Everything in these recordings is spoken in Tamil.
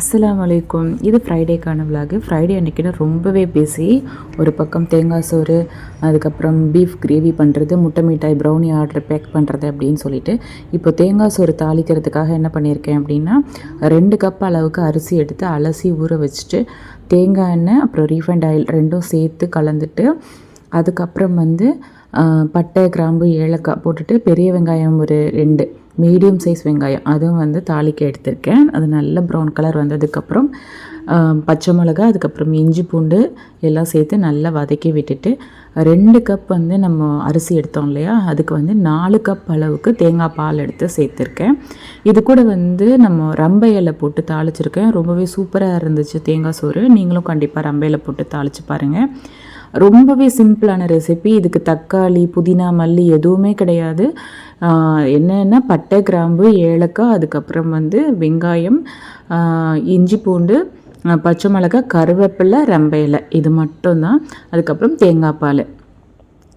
அஸ்ஸலாமு அலைக்கும் இது ஃப்ரைடேக்கான விலாகு ஃப்ரைடே அன்றைக்கி ரொம்பவே பிஸி ஒரு பக்கம் தேங்காய் சோறு அதுக்கப்புறம் பீஃப் கிரேவி பண்ணுறது முட்டை மிட்டாய் ப்ரௌனி ஆர்டர் பேக் பண்ணுறது அப்படின்னு சொல்லிட்டு இப்போ தேங்காய் சோறு தாளிக்கிறதுக்காக என்ன பண்ணியிருக்கேன் அப்படின்னா ரெண்டு கப் அளவுக்கு அரிசி எடுத்து அலசி ஊற வச்சுட்டு தேங்காய் எண்ணெய் அப்புறம் ரீஃபைண்ட் ஆயில் ரெண்டும் சேர்த்து கலந்துட்டு அதுக்கப்புறம் வந்து பட்டை கிராம்பு ஏலக்காய் போட்டுட்டு பெரிய வெங்காயம் ஒரு ரெண்டு. மீடியம் சைஸ் வெங்காயம். அதுவும் வந்து தாளிக்க எடுத்திருக்கேன். அது நல்ல ப்ரௌன் கலர் வந்ததுக்கப்புறம் பச்சை மிளகா அதுக்கப்புறம் இஞ்சி பூண்டு எல்லாம் சேர்த்து நல்லா வதக்கி விட்டுட்டு ரெண்டு கப் வந்து நம்ம அரிசி எடுத்தோம் இல்லையா? அதுக்கு வந்து நாலு கப் அளவுக்கு தேங்காய் பால் எடுத்து சேர்த்துருக்கேன். இது கூட வந்து நம்ம ரம்பை இலை போட்டு தாளிச்சிருக்கேன். ரொம்பவே சூப்பராக இருந்துச்சு தேங்காய் சோறு. நீங்களும் கண்டிப்பாக ரம்பையில் இலை போட்டு தாளிச்சு பாருங்கள் ரொம்பவே சிம்பிளான ரெசிபி இதுக்கு தக்காளி புதினா மல்லி எதுவுமே கிடையாது. ஆஹ் என்னென்னா பட்டை கிராம்பு ஏலக்காய் அதுக்கப்புறம் வந்து வெங்காயம் இஞ்சி பூண்டு பச்சை மிளகாய் கருவேப்பிலை ரம்பை இலை. இது மட்டும்தான். அதுக்கப்புறம் தேங்காய் பால்.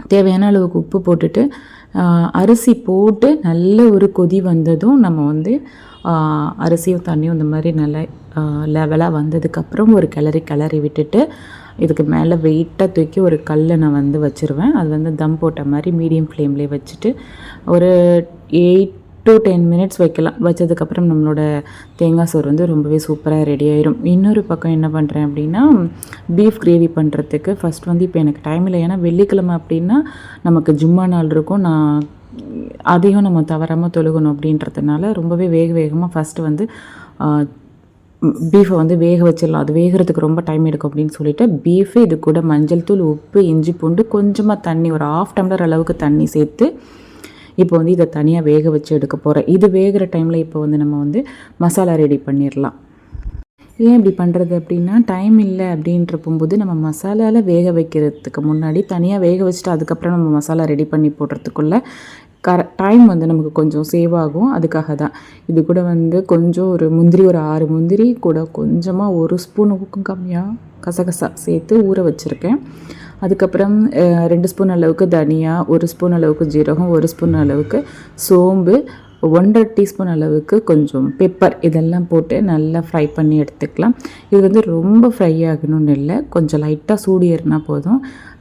தேவையான அளவுக்கு உப்பு போட்டுட்டு அரிசி போட்டு நல்ல ஒரு கொதி வந்ததும் நம்ம வந்து அரிசியும் தண்ணியும் இந்த மாதிரி நல்ல லெவலாக வந்ததுக்கப்புறம் ஒரு கிளறி கிளறி விட்டுட்டு இதுக்கு மேலே வெயிட்டாக தூக்கி ஒரு கல்லை நான் வந்து வச்சுருவேன். அது வந்து தம் போட்ட மாதிரி மீடியம் ஃப்ளேம்லேயே வச்சுட்டு ஒரு எயிட் டு டென் மினிட்ஸ் வைக்கலாம். வச்சதுக்கப்புறம் நம்மளோட தேங்காய் சோறு வந்து ரொம்பவே சூப்பராக ரெடி ஆயிரும். இன்னொரு பக்கம் என்ன பண்ணுறேன் அப்படின்னா பீஃப் கிரேவி பண்ணுறதுக்கு ஃபஸ்ட் வந்து இப்போ எனக்கு டைம் இல்லை. ஏன்னா வெள்ளிக்கிழமை அப்படின்னா நமக்கு ஜும்மா நாள் இருக்கும். நான் அதையும் நம்ம தவறாமல் தொழுகணும் அப்படின்றதுனால ரொம்பவே வேக வேகமாக ஃபஸ்ட்டு வந்து பீஃபை வந்து வேக வச்சிடலாம். அது வேகிறதுக்கு ரொம்ப டைம் எடுக்கும் அப்படின்னு சொல்லிட்டு பீஃபு இது கூட மஞ்சள் தூள் உப்பு இஞ்சி பூண்டு கொஞ்சமாக தண்ணி ஒரு ஆஃப் டம்ளர் அளவுக்கு தண்ணி சேர்த்து இப்போ வந்து இதை தனியாக வேக வச்சு எடுக்க போகிறேன் இது வேகிற டைமில் இப்போ வந்து நம்ம வந்து மசாலா ரெடி பண்ணிடலாம். ஏன் இப்படி பண்ணுறது அப்படின்னா டைம் இல்லை அப்படின்ற போகும்போது நம்ம மசாலாவில் வேக வைக்கிறதுக்கு முன்னாடி தனியாக வேக வச்சுட்டு அதுக்கப்புறம் நம்ம மசாலா ரெடி பண்ணி போடுறதுக்குள்ளே கர டைம் வந்து நமக்கு கொஞ்சம் சேவ் ஆகும். அதுக்காக தான் இது கூட வந்து கொஞ்சம் ஒரு முந்திரி ஒரு ஆறு முந்திரி கூட கொஞ்சமாக ஒரு ஸ்பூனுக்கும் கம்மியாக கசகசா சேர்த்து ஊற வச்சுருக்கேன். அதுக்கப்புறம் ரெண்டு ஸ்பூன் அளவுக்கு தனியா ஒரு ஸ்பூன் அளவுக்கு ஜீரகம் ஒரு ஸ்பூன் அளவுக்கு சோம்பு ஒன்றரை டீஸ்பூன் அளவுக்கு கொஞ்சம் பெப்பர் இதெல்லாம் போட்டு நல்லா ஃப்ரை பண்ணி எடுத்துக்கலாம். இது வந்து ரொம்ப ஃப்ரை ஆகணும்னு இல்லை. கொஞ்சம் லைட்டாக சூடு ஏறினா போதும்.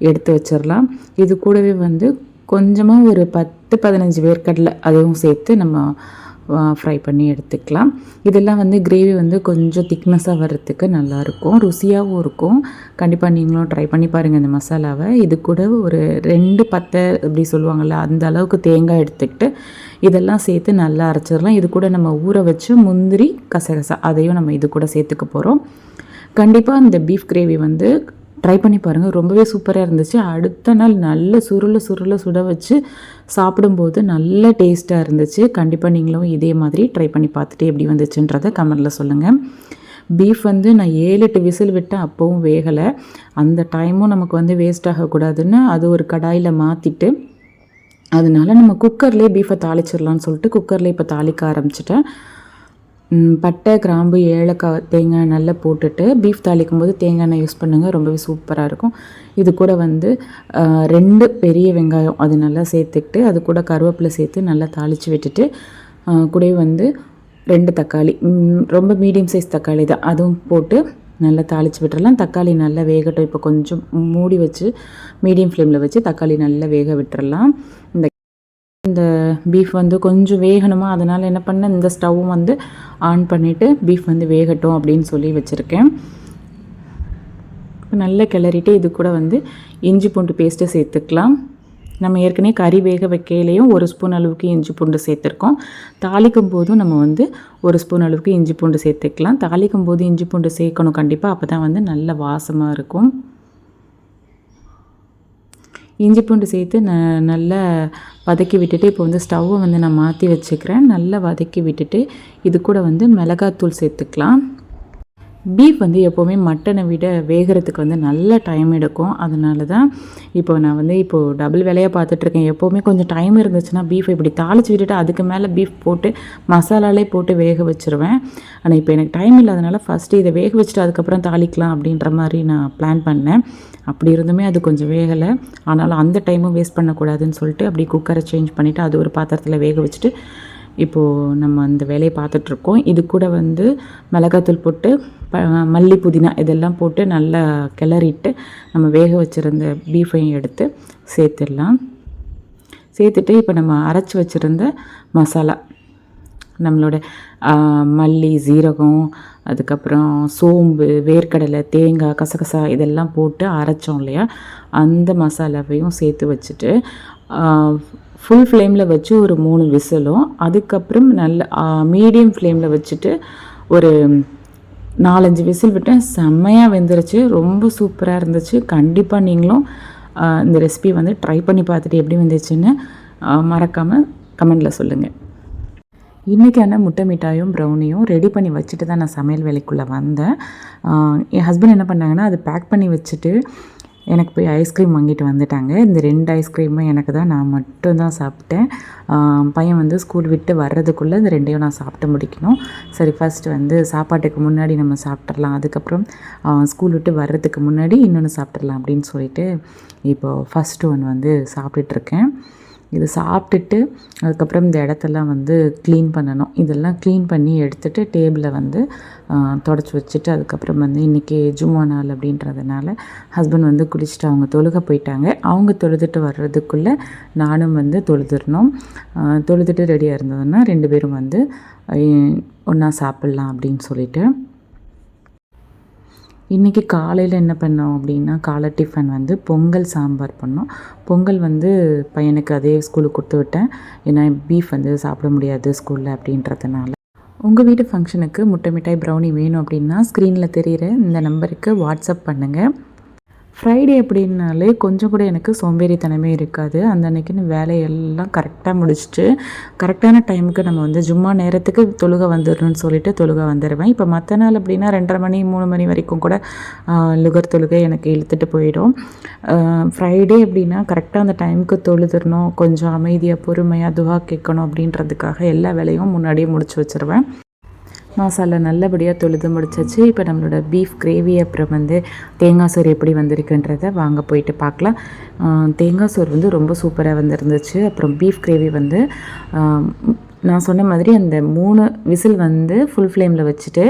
எடுத்து வச்சிடலாம். இது கூடவே வந்து கொஞ்சமாக ஒரு பத்து பதினஞ்சு வேர்க்கடலை அதையும் சேர்த்து நம்ம ஃப்ரை பண்ணி எடுத்துக்கலாம். இதெல்லாம் வந்து கிரேவி வந்து கொஞ்சம் திக்னஸாக வர்றதுக்கு நல்லாயிருக்கும். ருசியாகவும் இருக்கும். கண்டிப்பாக நீங்களும் ட்ரை பண்ணி பாருங்கள் இந்த மசாலாவை. இது கூட ஒரு ரெண்டு பத்தை அப்படி சொல்லுவாங்கள்ல அந்த அளவுக்கு தேங்காய் எடுத்துக்கிட்டு இதெல்லாம் சேர்த்து நல்லா அரைச்சிடலாம். இது கூட நம்ம ஊற வச்சு முந்திரி கசகசா அதையும் நம்ம இது கூட சேர்த்துக்க போகிறோம் கண்டிப்பாக இந்த பீஃப் கிரேவி வந்து ட்ரை பண்ணி பாருங்கள் ரொம்பவே சூப்பராக இருந்துச்சு. அடுத்த நாள் நல்ல சுருள சுருள சுட வச்சு சாப்பிடும்போது நல்ல டேஸ்ட்டாக இருந்துச்சு. கண்டிப்பாக நீங்களும் இதே மாதிரி ட்ரை பண்ணி பார்த்துட்டு எப்படி வந்துச்சுன்றதை கமெண்டில் சொல்லுங்கள் பீஃப் வந்து நான் ஏழு எட்டு விசில் விட்டேன் அப்போவும் வேகலை. அந்த டைமும் நமக்கு வந்து வேஸ்ட் ஆகக்கூடாதுன்னு அது ஒரு கடாயில் மாற்றிட்டு அதனால நம்ம குக்கர்லேயே பீஃபை தாளிச்சிடலான்னு சொல்லிட்டு குக்கர்லேயே இப்போ தாளிக்க ஆரம்பிச்சிட்டேன். பட்டை கிராம்பு ஏலக்காய் தேங்காய் நல்லா போட்டுட்டு பீஃப் தாளிக்கும் போது தேங்காய் எண்ணெய் யூஸ் பண்ணுங்கள் ரொம்பவே சூப்பராக இருக்கும். இது கூட வந்து ரெண்டு பெரிய வெங்காயம் அது நல்லா சேர்த்துக்கிட்டு அது கூட கருவேப்பிலை சேர்த்து நல்லா தாளித்து விட்டுட்டு கூடவே வந்து ரெண்டு தக்காளி. ரொம்ப மீடியம் சைஸ் தக்காளி தான். அதுவும் போட்டு நல்லா தாளித்து விட்டுறலாம். தக்காளி நல்லா வேகட்டும். இப்போ கொஞ்சம் மூடி வச்சு மீடியம் ஃப்ளேமில் வச்சு தக்காளி நல்லா வேக விட்டுறலாம். இந்த இந்த பீஃப் வந்து கொஞ்சம் வேகணுமா? அதனால் என்ன பண்ணேன் இந்த ஸ்டவ்வும் வந்து ஆன் பண்ணிவிட்டு பீஃப் வந்து வேகட்டும் அப்படின்னு சொல்லி வச்சுருக்கேன். இப்ப நல்லா கிளறிட்டு இது கூட வந்து இஞ்சி பூண்டு பேஸ்ட்டு சேர்த்துக்கலாம். நம்ம ஏற்கனவே கறி வேக வைக்கையிலையும் ஒரு ஸ்பூன் அளவுக்கு இஞ்சி பூண்டு சேர்த்துருக்கோம். தாளிக்கும் போதும் நம்ம வந்து ஒரு ஸ்பூன் அளவுக்கு இஞ்சி பூண்டு சேர்த்துக்கலாம். தாளிக்கும் போது இஞ்சி பூண்டு சேர்க்கணும் கண்டிப்பாக அப்போ தான் வந்து நல்ல வாசமாக இருக்கும். இஞ்சி பூண்டு சேர்த்து ந நல்லா வதக்கி விட்டுட்டு இப்போ வந்து ஸ்டவ்வை வந்து நான் மாற்றி வச்சுக்கிறேன். நல்லா வதக்கி விட்டுட்டு இது கூட வந்து மிளகாத்தூள் சேர்த்துக்கலாம். பீஃப் வந்து எப்போவுமே மட்டனை விட வேகிறதுக்கு வந்து நல்ல டைம் எடுக்கும். அதனால தான் இப்போ நான் வந்து இப்போது டபுள் வேலையாக பார்த்துட்ருக்கேன். எப்போவுமே கொஞ்சம் டைம் இருந்துச்சுன்னா பீஃப் இப்படி தாளித்து விட்டுட்டு அதுக்கு மேலே பீஃப் போட்டு மசாலாலே போட்டு வேக வச்சுருவேன். ஆனால் இப்போ எனக்கு டைம் இல்லாதனால ஃபஸ்ட்டு இதை வேக வச்சுட்டு அதுக்கப்புறம் தாளிக்கலாம் அப்படின்ற மாதிரி நான் பிளான் பண்ணேன். அப்படி இருந்துமே அது கொஞ்சம் வேகலை. ஆனாலும் அந்த டைமும் வேஸ்ட் பண்ணக்கூடாதுன்னு சொல்லிட்டு அப்படி குக்கரை சேஞ்ச் பண்ணிவிட்டு அது ஒரு பாத்திரத்தில் வேக வச்சுட்டு இப்போது நம்ம அந்த வேலையை பார்த்துட்ருக்கோம். இது கூட வந்து மிளகாத்தூள் போட்டு ப மல்லி புதினா இதெல்லாம் போட்டு நல்லா கிளறிட்டு நம்ம வேக வச்சுருந்த பீஃபையும் எடுத்து சேர்த்துடலாம். சேர்த்துட்டு இப்போ நம்ம அரைச்சி வச்சுருந்த மசாலா நம்மளோட மல்லி சீரகம் அதுக்கப்புறம் சோம்பு வேர்க்கடலை தேங்காய் கசகசா இதெல்லாம் போட்டு அரைச்சோம் இல்லையா? அந்த மசாலாவையும் சேர்த்து வச்சுட்டு ஃபுல் ஃப்ளேமில் வச்சு ஒரு மூணு விசிலும் அதுக்கப்புறம் நல்ல மீடியம் ஃப்ளேமில் வச்சுட்டு ஒரு நாலஞ்சு விசில் விட்டேன். செம்மையாக வெந்துருச்சு. ரொம்ப சூப்பராக இருந்துச்சு. கண்டிப்பாக நீங்களும் இந்த ரெசிபி வந்து ட்ரை பண்ணி பார்த்துட்டு எப்படி வந்துச்சுன்னு மறக்காமல் கமெண்டில் சொல்லுங்கள் இன்றைக்கான முட்டை மிட்டாயும் ப்ரௌனியும் ரெடி பண்ணி வச்சுட்டு தான் நான் சமையல் வேலைக்குள்ளே வந்தேன். என் ஹஸ்பண்ட் என்ன பண்ணாங்கன்னா அது பேக் பண்ணி வச்சுட்டு எனக்கு போய் ஐஸ்கிரீம் வாங்கிட்டு வந்துட்டாங்க. இந்த ரெண்டு ஐஸ்கிரீமும் எனக்கு தான் நான் மட்டும்தான் சாப்பிட்டேன். பையன் வந்து ஸ்கூல் விட்டு வர்றதுக்குள்ளே இந்த ரெண்டையும் நான் சாப்பிட்டு முடிக்கணும். சரி ஃபஸ்ட்டு வந்து சாப்பாட்டுக்கு முன்னாடி நம்ம சாப்பிட்றலாம் அதுக்கப்புறம் ஸ்கூல் விட்டு வர்றதுக்கு முன்னாடி இன்னொன்று சாப்பிட்றலாம் அப்படின்னு சொல்லிட்டு இப்போது ஃபஸ்ட்டு ஒன் வந்து சாப்பிட்டுட்ருக்கேன் இது சாப்பிட்டுட்டு அதுக்கப்புறம் இந்த இடத்தெல்லாம் வந்து க்ளீன் பண்ணணும். இதெல்லாம் க்ளீன் பண்ணி எடுத்துகிட்டு டேபிளை வந்து தொடச்சி வச்சுட்டு அதுக்கப்புறம் வந்து இன்றைக்கி ஜும்மா நாள் அப்படின்றதுனால ஹஸ்பண்ட் வந்து குளிச்சுட்டு அவங்க தொழுக போயிட்டாங்க. அவங்க தொழுதுட்டு வர்றதுக்குள்ளே நானும் வந்து தொழுதுடணும் தொழுதுட்டு ரெடியாக இருந்ததுன்னா ரெண்டு பேரும் வந்து ஒன்றா சாப்பிட்லாம் அப்படின்னு சொல்லிவிட்டு இன்றைக்கி காலையில் என்ன பண்ணோம் அப்படின்னா காலை டிஃபன் வந்து பொங்கல் சாம்பார் பண்ணோம். பொங்கல் வந்து பையனுக்கு அதே ஸ்கூலுக்கு கொடுத்து விட்டேன். ஏன்னா பீஃப் வந்து சாப்பிட முடியாது ஸ்கூலில் அப்படின்றதுனால. உங்கள் வீட்டு ஃபங்க்ஷனுக்கு முட்டை மிட்டாய் ப்ரௌனி வேணும் அப்படின்னா ஸ்க்ரீனில் தெரிகிற இந்த நம்பருக்கு வாட்ஸ்அப் பண்ணுங்கள் ஃப்ரைடே அப்படின்னாலே கொஞ்சம் கூட எனக்கு சோம்பேறித்தனமே இருக்காது. அந்த அன்னைக்குன்னு வேலையெல்லாம் கரெக்டாக முடிச்சுட்டு கரெக்டான டைமுக்கு நம்ம வந்து ஜும்மா நேரத்துக்கு தொழுகை வந்துடணும்னு சொல்லிட்டு தொழுகை வந்துடுவேன் இப்போ மற்ற நாள் அப்படின்னா ரெண்டரை மணி மூணு மணி வரைக்கும் கூட லுகர் தொழுகை எனக்கு இழுத்துட்டு போயிடும். ஃப்ரைடே அப்படின்னா கரெக்டாக அந்த டைமுக்கு தொழுதுடணும் கொஞ்சம் அமைதியாக பொறுமையாக துவா கேட்கணும் அப்படின்றதுக்காக எல்லா வேலையும் முன்னாடியே முடிச்சு வச்சுருவேன். மசாலா நல்லபடியாக தொழுது முடிச்சாச்சு. இப்போ நம்மளோட பீஃப் கிரேவி அப்புறம் வந்து தேங்காய் சோறு எப்படி வந்திருக்குன்றதை வாங்க போயிட்டு பார்க்கலாம். தேங்காய் சோறு வந்து ரொம்ப சூப்பராக வந்துருந்துச்சு. அப்புறம் பீஃப் கிரேவி வந்து நான் சொன்ன மாதிரி அந்த மூணு விசில் வந்து ஃபுல் ஃப்ளேமில் வச்சுட்டு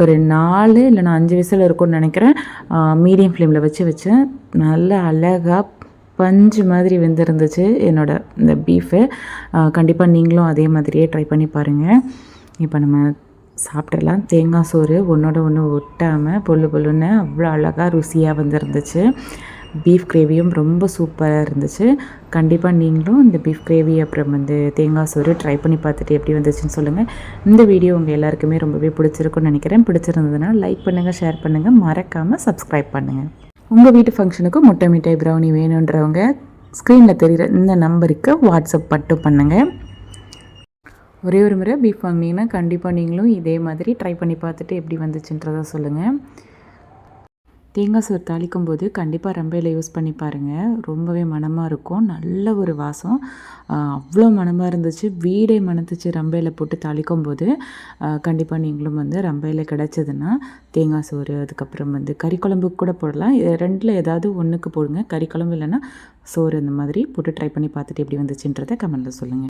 ஒரு நாலு இல்லைனா அஞ்சு விசில் இருக்கும்னு நினைக்கிறேன். மீடியம் ஃப்ளேமில் வச்சு வச்சேன். நல்ல அழகாக பஞ்சு மாதிரி வெந்திருந்துச்சு என்னோடய இந்த பீஃபு கண்டிப்பாக நீங்களும் அதே மாதிரியே ட்ரை பண்ணி பாருங்கள் இப்போ நம்ம சாப்பிட்றலாம் தேங்காய் சோறு ஒன்றோட ஒன்று ஒட்டாமல் பொல்லு பொல்லுன்னு அவ்வளோ அழகாக ருசியாக வந்துருந்துச்சு. பீஃப் கிரேவியும் ரொம்ப சூப்பராக இருந்துச்சு. கண்டிப்பாக நீங்களும் இந்த பீஃப் கிரேவி அப்புறம் வந்து தேங்காய் சோறு ட்ரை பண்ணி பார்த்துட்டு எப்படி வந்துச்சுன்னு சொல்லுங்கள் இந்த வீடியோ உங்கள் எல்லாருக்குமே ரொம்பவே பிடிச்சிருக்குன்னு நினைக்கிறேன். பிடிச்சிருந்ததுன்னா லைக் பண்ணுங்கள் ஷேர் பண்ணுங்கள் மறக்காமல் சப்ஸ்கிரைப் பண்ணுங்கள் உங்கள் வீட்டு ஃபங்க்ஷனுக்கு முட்டை மிட்டாய் ப்ரௌனி வேணுன்றவங்க ஸ்க்ரீனில் தெரிகிற இந்த நம்பருக்கு வாட்ஸ்அப் மட்டும் பண்ணுங்கள் ஒரே ஒரு முறை பீஃப் வாங்கினீங்கன்னா கண்டிப்பாக நீங்களும் இதே மாதிரி ட்ரை பண்ணி பார்த்துட்டு எப்படி வந்துச்சுன்றதை சொல்லுங்கள் தேங்காய் சோறு தாளிக்கும் போது கண்டிப்பாக ரம்பையில் யூஸ் பண்ணி பாருங்கள் ரொம்பவே மனமாக இருக்கும். நல்ல ஒரு வாசம். அவ்வளோ மனமாக இருந்துச்சு. வீடே மணத்துச்சு ரம்பையில் போட்டு தாளிக்கும் போது. கண்டிப்பாக நீங்களும் வந்து ரம்பையில் கிடச்சதுன்னா தேங்காய் சோறு அதுக்கப்புறம் வந்து கறி குழம்புக்கு கூட போடலாம். ரெண்டில் ஏதாவது ஒன்றுக்கு போடுங்க. கறி குழம்பு இல்லைன்னா சோறு இந்த மாதிரி போட்டு ட்ரை பண்ணி பார்த்துட்டு எப்படி வந்துச்சுன்றதை கமெண்ட்டில் சொல்லுங்கள்